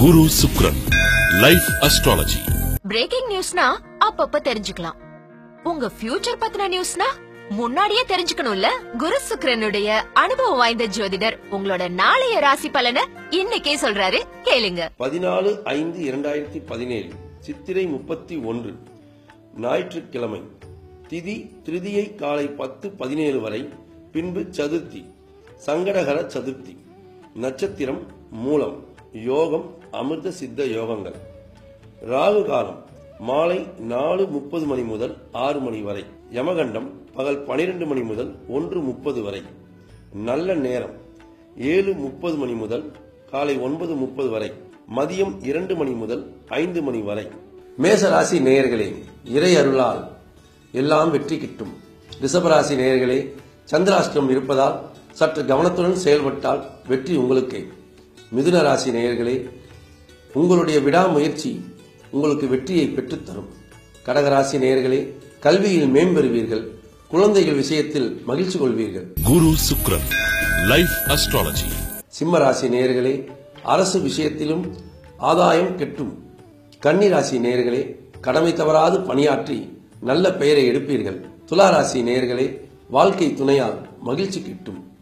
குரு சுக்ரன் life astrology breaking நியூஸ்னா அப்பப்ப தெரிஞ்சுக்கலாம். உங்க ஃபியூச்சர் பத்தின நியூஸ்னா முன்னாடியே தெரிஞ்சுக்கணும்ல? குரு சுக்கிரனுடைய அனுபவம் வாய்ந்த ஜோதிடர் உங்களோட நாளைய ராசி பலனை இன்னைக்கே சொல்றாரு. கேளுங்க. பதினாலு ஐந்து இரண்டாயிரத்தி பதினேழு சித்திரை முப்பத்தி ஒன்று ஞாயிற்றுக்கிழமை திதி திருதியை காலை பத்து பதினேழு வரை பின்பு சதுர்த்தி சங்கடகர சதுர்த்தி நட்சத்திரம் மூலம். யோகம் அமிர்த சித்த யோகங்கள். ராகு காலம் மாலை நாலு முப்பது மணி முதல் ஆறு மணி வரை. யமகண்டம் பகல் பனிரெண்டு மணி முதல் ஒன்று முப்பது வரை. நல்ல நேரம் ஏழு முப்பது மணி முதல் காலை ஒன்பது முப்பது வரை. மதியம் இரண்டு மணி முதல் ஐந்து மணி வரை. மேசராசி நேயர்களே இறை அருளால் எல்லாம் வெற்றி கிட்டும். ரிஷபராசி நேயர்களே சந்திராஷ்டிரம் இருப்பதால் சற்று கவனத்துடன் செயல்பட்டால் வெற்றி உங்களுக்கே. மிதுன ராசி நேயர்களே உங்களுடைய விடாமுயற்சி உங்களுக்கு வெற்றியை பெற்றுத்தரும். கடகராசி நேயர்களே கல்வியில் மேம்பெறுவீர்கள். குழந்தைகள் விஷயத்தில் மகிழ்ச்சி கொள்வீர்கள். குரு சுக்ரன் லைஃப் அஸ்ட்ராலஜி சிம்ம ராசி நேயர்களே அரசு விஷயத்திலும் ஆதாயம் கெட்டும். கன்னி ராசி நேயர்களே கடமை தவறாது பணியாற்றி நல்ல பெயரை எடுப்பீர்கள். துலா ராசி நேயர்களே வாழ்க்கை துணையால் மகிழ்ச்சி கிட்டும்.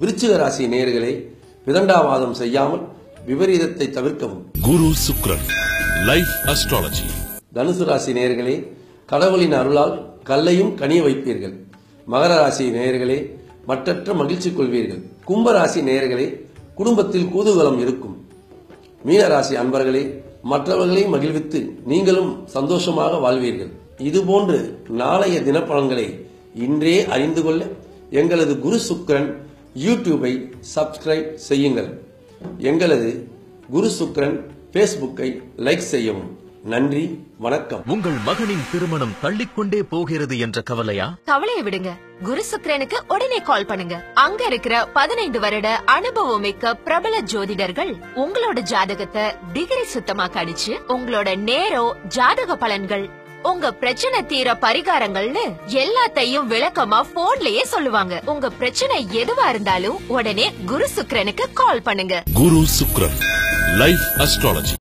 விருச்சிக ராசி நேயர்களே விதண்டாவாதம் செய்யாமல் விபரீதத்தை தவிர்க்கவும். குரு சுக்ரன் லைஃப் அஸ்ட்ராலஜி தனுசு ராசி நேயர்களே கடவுளின் அருளால் கல்லையும் கனிய வைப்பீர்கள். மகர ராசி நேயர்களே மற்றற்ற மகிழ்ச்சி கொள்வீர்கள். கும்ப ராசி நேயர்களே குடும்பத்தில் குதூகலம் இருக்கும். மீன ராசி அன்பர்களே மற்றவர்களை மகிழ்வித்து நீங்களும் சந்தோஷமாக வாழ்வீர்கள். இதுபோன்று நாளைய தினப்பலன்களை இன்றே அறிந்து கொள்ள எங்களது குரு சுக்கிரன் யூடியூபை சப்ஸ்கிரைப் செய்யுங்கள். எங்களது குரு சுக்கிரன் ஃபேஸ்புக்கை லைக் செய்யவும். நன்றி வணக்கம். உங்கள் மகனின் திருமணம் தள்ளிக்கொண்டே போகிறது என்ற கவலையா? கவலையை விடுங்க. குரு சுக்கிரனுக்கு உடனே கால் பண்ணுங்க. அங்க இருக்கிற பதினைந்து வருட அனுபவம் மிக்க பிரபல ஜோதிடர்கள் உங்களோட ஜாதகத்தை டிகிரி சுத்தமா கணிச்சு உங்களோட நேரம் ஜாதக பலன்கள் உங்க பிரச்சனை தீர பரிகாரங்கள்னு எல்லாத்தையும் விளக்கமா போன்லயே சொல்லுவாங்க. உங்க பிரச்சனை எதுவா இருந்தாலும் உடனே குரு சுக்ரனுக்கு கால் பண்ணுங்க. குரு சுக்ரன் லைஃப் அஸ்ட்ராலஜி